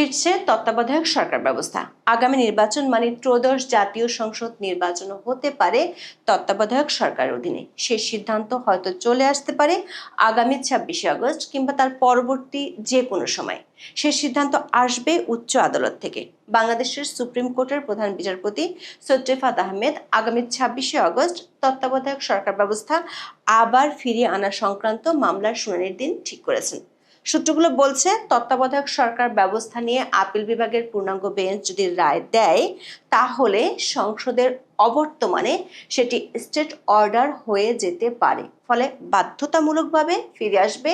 ফিরছে তত্ত্বাবধায়ক সরকার ব্যবস্থা। আগামী নির্বাচন মানে ত্রয়োদশ জাতীয় সংসদ নির্বাচনও হতে পারে তত্ত্বাবধায়ক সরকারের অধীনে। সে সিদ্ধান্ত হয়তো চলে আসতে পারে আগামী ছাব্বিশে আগস্ট কিংবা তার পরবর্তী যে কোনো সময়। সে সিদ্ধান্ত আসবে উচ্চ আদালত থেকে। বাংলাদেশের সুপ্রিম কোর্টের প্রধান বিচারপতি সৈয়দ আহমেদ আগামী ছাব্বিশে আগস্ট তত্ত্বাবধায়ক সরকার ব্যবস্থা আবার ফিরিয়ে আনা সংক্রান্ত মামলার শুনানির দিন ঠিক করেছেন। সূত্রগুলো বলছে, তত্ত্বাবধায়ক সরকার ব্যবস্থা নিয়ে আপিল বিভাগের পূর্ণাঙ্গ বেঞ্চ যদি রায় দেয়, তাহলে সংসদের অবর্তমানে সেটি স্টেট অর্ডার হয়ে যেতে পারে। ফলে বাধ্যতামূলকভাবে ফিরে আসবে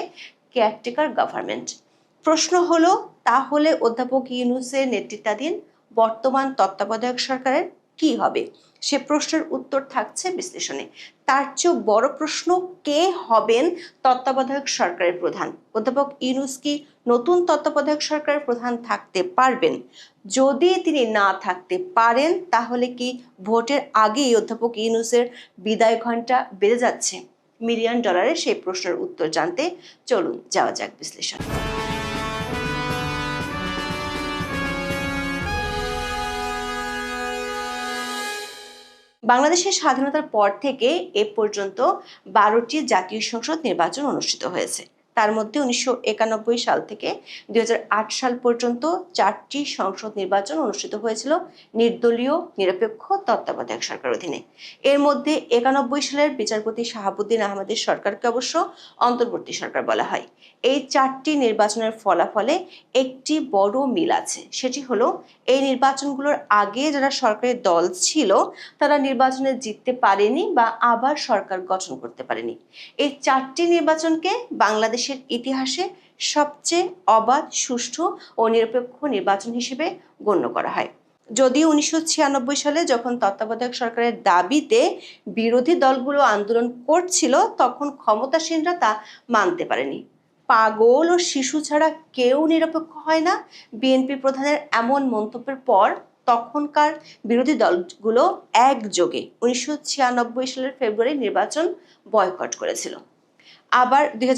কেয়ারটেকার গভর্নমেন্ট। প্রশ্ন হলো, তাহলে অধ্যাপক ইউনুসের নেতৃত্বাধীন বর্তমান তত্ত্বাবধায়ক সরকারের কি হবে? সে প্রশ্নের উত্তর থাকছে বিশ্লেষণে। তার চেয়েও বড় প্রশ্ন, কে হবেন তত্ত্বাবধায়ক সরকারের প্রধান? অধ্যাপক ইউনুস কি নতুন তত্ত্বাবধায়ক সরকারের প্রধান থাকতে পারবেন? যদি তিনি না থাকতে পারেন, তাহলে কি ভোটের আগেই অধ্যাপক ইউনুসের বিদায় ঘণ্টা বেড়ে যাচ্ছে? মিলিয়ন ডলারের সেই প্রশ্নের উত্তর জানতে চলুন, যাওয়া যাক বিশ্লেষণ। বাংলাদেশের স্বাধীনতার পর থেকে এ পর্যন্ত বারোটি জাতীয় সংসদ নির্বাচন অনুষ্ঠিত হয়েছে। তার মধ্যে উনিশশো একানব্বই সাল থেকে দুই হাজার আট সাল পর্যন্ত চারটি সংসদ নির্বাচন অনুষ্ঠিত হয়েছিল নির্দলীয়, নিরপেক্ষ, তত্ত্বাবধায়ক সরকার অধীনে। এর মধ্যে একানব্বই সালের বিচারপতি শাহাবুদ্দিন আহমেদের সরকারকে অবশ্য অন্তর্বর্তী সরকার বলা হয়। এই চারটি নির্বাচনের ফলাফলে একটি বড় মিল আছে। সেটি হলো, এই নির্বাচনগুলোর আগে যারা সরকারি দল ছিল, তারা নির্বাচনে জিততে পারেনি বা আবার সরকার গঠন করতে পারেনি। এই চারটি নির্বাচনকে বাংলাদেশের ইতিহাসে সবচেয়ে অবাধ, সুষ্ঠু ও নিরপেক্ষ নির্বাচন হিসেবে গণ্য করা হয়। যদিও উনিশশো ছিয়ানব্বই সালে যখন তত্ত্বাবধায়ক সরকারের দাবিতে বিরোধী দলগুলো আন্দোলন করছিল, তখন ক্ষমতাসীনরা তা মানতে পারেনি। পাগল ও শিশু ছাড়া কেউ নিরপেক্ষ হয় না। বিএনপি প্রধানের এমন মন্তব্যের পর তখনকার বিরোধী দলগুলো একযোগে উনিশশো ছিয়ানব্বই সালের ফেব্রুয়ারি নির্বাচন বয়কট করেছিল। আবার দুই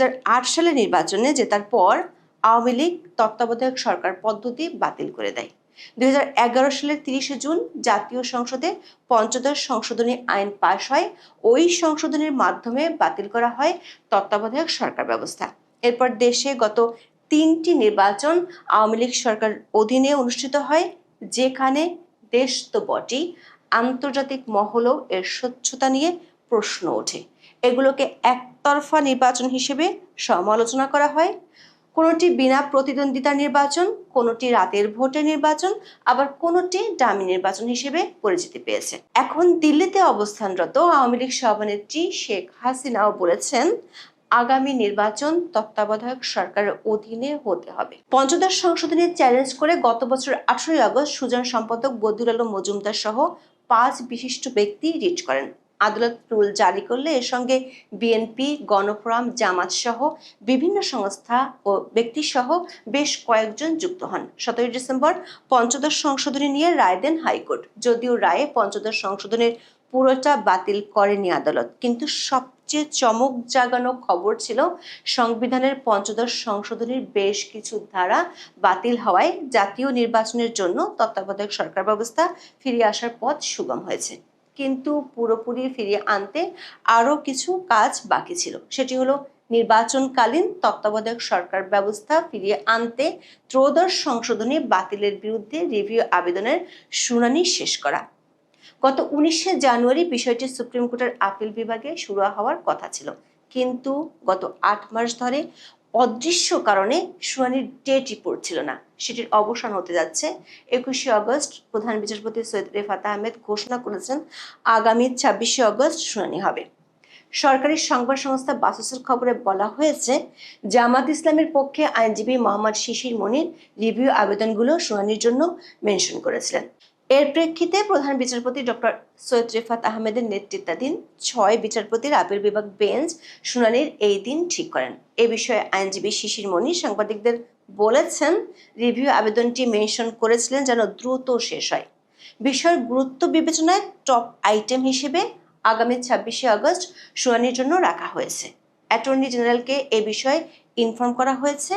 সালের নির্বাচনে জেতার পর আওয়ামী লীগ তত্ত্বাবধায়ক সরকার পদ্ধতি বাতিল করে দেয়। দুই হাজার এগারো সালের তিরিশে জুন জাতীয় সংসদে পঞ্চদশ সংশোধনী আইন পাশ হয়। ওই সংশোধনীর মাধ্যমে বাতিল করা হয় তত্ত্বাবধায়ক সরকার ব্যবস্থা। এরপর দেশে গত তিনটি নির্বাচন আওয়ামী লীগ সরকার অধীনে অনুষ্ঠিত হয়, যেখানে দেশ তো বটেই। আন্তর্জাতিক মহলও এর স্বচ্ছতা নিয়ে প্রশ্ন ওঠে। এগুলোকে একতরফা নির্বাচন হিসেবে সমালোচনা করা হয়। কোনোটি বিনা প্রতিদ্বন্দ্বিতা নির্বাচন, কোনোটি রাতের ভোটে নির্বাচন, আবার কোনোটি ডামি নির্বাচন হিসেবে পরিচিতি পেয়েছে। এখন দিল্লিতে অবস্থানরত আওয়ামী লীগ সভানেত্রী শেখ হাসিনাও বলেছেন, আগামী নির্বাচন তত্ত্বাবধায়ক সরকারের অধীনে হতে হবে। পঞ্চদশ সংশোধনী চ্যালেঞ্জ করে গত বছর আঠারোই আগস্ট সুজন সম্পাদক বদিউল আলম মজুমদার সহ পাঁচ বিশিষ্ট ব্যক্তি রিট করেন। আদালত রুল জারি করলে এর সঙ্গে বিএনপি, গণফোরাম, জামাত সহ বিভিন্ন সংস্থা ও ব্যক্তি সহ বেশ কয়েকজন যুক্ত হন। সতেরোই ডিসেম্বর পঞ্চদশ সংশোধনী নিয়ে রায় দেন হাইকোর্ট। যদিও রায়ে পঞ্চদশ সংশোধনের পুরোটা বাতিল করেনি আদালত, কিন্তু সবচেয়ে চমক জাগানো খবর ছিল সংবিধানের পঞ্চদশ সংশোধনীর বেশ কিছু ধারা বাতিল হওয়ায় জাতীয় নির্বাচনের জন্য তত্ত্বাবধায়ক সরকার ব্যবস্থা ফিরে আসার পথ সুগম হয়েছে। কিন্তু পুরোপুরি ফিরিয়ে আনতে আরও কিছু কাজ বাকি ছিল। সেটি হলো নির্বাচনকালীন তত্ত্বাবধায়ক সরকার ব্যবস্থা ফিরিয়ে আনতে, ত্রয়োদশ সংশোধনী বাতিলের বিরুদ্ধে রিভিউ আবেদনের শুনানি শেষ করা। গত উনিশে জানুয়ারি বিষয়টি সুপ্রিম কোর্টের আপিল বিভাগে শুরু হওয়ার কথা ছিল। কিন্তু গত আট মাস ধরে অদৃশ্য কারণে শুনানির ডেটই পড়ছিল না। সেটির অবসান হতে যাচ্ছে একুশে আগস্ট। প্রধান বিচারপতি সৈয়দ রেফাত আহমেদ ঘোষণা করেছেন, আগামী ছাব্বিশে আগস্ট শুনানি হবে। সরকারি সংবাদ সংস্থা বাসসের খবরে বলা হয়েছে, জামাত ইসলামের পক্ষে আইনজীবী মোহাম্মদ শিশির মনির রিভিউ আবেদনগুলো শুনানির জন্য মেনশন করেছিলেন। এর প্রেক্ষিতে প্রধান বিচারপতি ডক্টর সৈয়দ রেফাত আহমেদের নেতৃত্বাধীন ছয় বিচারপতির আপিল বিভাগ বেঞ্চ শুনানির এই দিন ঠিক করেন। এ বিষয়ে আইনজীবী শিশির মনি সাংবাদিকদের বলেছেন, রিভিউ আবেদনটি মেনশন করেছিলেন যেন দ্রুত শেষ হয়। বিষয়ের গুরুত্ব বিবেচনায় টপ আইটেম হিসেবে আগামী ছাব্বিশে আগস্ট শুনানির জন্য রাখা হয়েছে। অ্যাটর্নি জেনারেলকে এ বিষয়ে ইনফর্ম করা হয়েছে।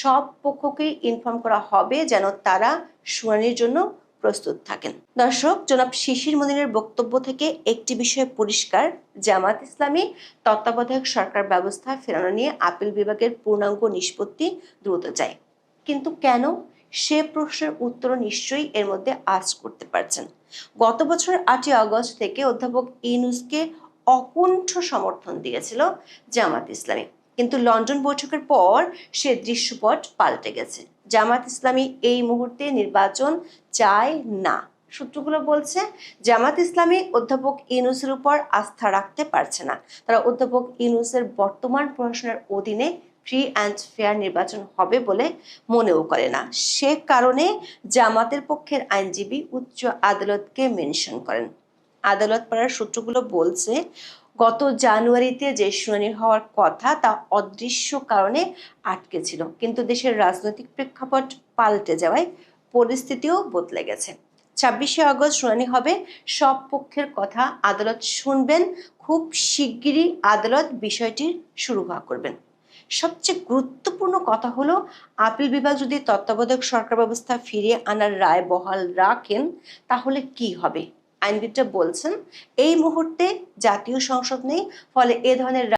সব পক্ষকে ইনফর্ম করা হবে যেন তারা শুনানির জন্য প্রস্তুত থাকেন। দর্শক, জনাব শিশির মনিরের বক্তব্য থেকে একটি বিষয় পরিষ্কার। জামাত ইসলামী তত্ত্বাবধায়ক সরকার ব্যবস্থা ফেরানো নিয়ে আপিল বিভাগের পূর্ণাঙ্গ নিষ্পত্তি দ্রুত চায়। কিন্তু কেন? সে প্রশ্নের উত্তর নিশ্চয়ই এর মধ্যে আজ করতে পারছেন। গত বছর আটই আগস্ট থেকে অধ্যাপক ইনুসকে অকুণ্ঠ সমর্থন দিয়েছিল জামাত ইসলামী। কিন্তু লন্ডন বৈঠকের পর সে দৃশ্যপট পাল্টে গেছে। জামাত ইসলামী এই মুহূর্তে নির্বাচন চায় না। সূত্রগুলো বলছে, জামাত ইসলামী অধ্যাপক ইনুসের উপর আস্থা রাখতে পারছে না। তারা অধ্যাপক ইনুসের বর্তমান প্রশাসনের অধীনে ফ্রি অ্যান্ড ফেয়ার নির্বাচন হবে বলে মনেও করে না। সে কারণে জামাতের পক্ষের আইনজীবী উচ্চ আদালতকে মেনশন করেন। আদালত পাড়ার সূত্রগুলো বলছে গত জানুয়ারিতে যে শুনানি হওয়ার কথা তা অদৃশ্য কারণে আটকে ছিল। কিন্তু দেশের রাজনৈতিক প্রেক্ষাপট পাল্টে যাওয়ায় পরিস্থিতিও বদলে গেছে। ছাব্বিশে আগস্ট শুনানি হবে, সব পক্ষের কথা আদালত শুনবেন। খুব শিগগিরই আদালত বিষয়টির সুরভা করবেন। সবচেয়ে গুরুত্বপূর্ণ কথা হলো, আপিল বিভাগ যদি তত্ত্বাবধায়ক সরকার ব্যবস্থা ফিরিয়ে আনার রায় বহাল রাখেন, তাহলে কি হবে? আইনবিদরা বলছেন এই মুহূর্তে জাতীয় সংসদ নেই ফলে এ ধরনের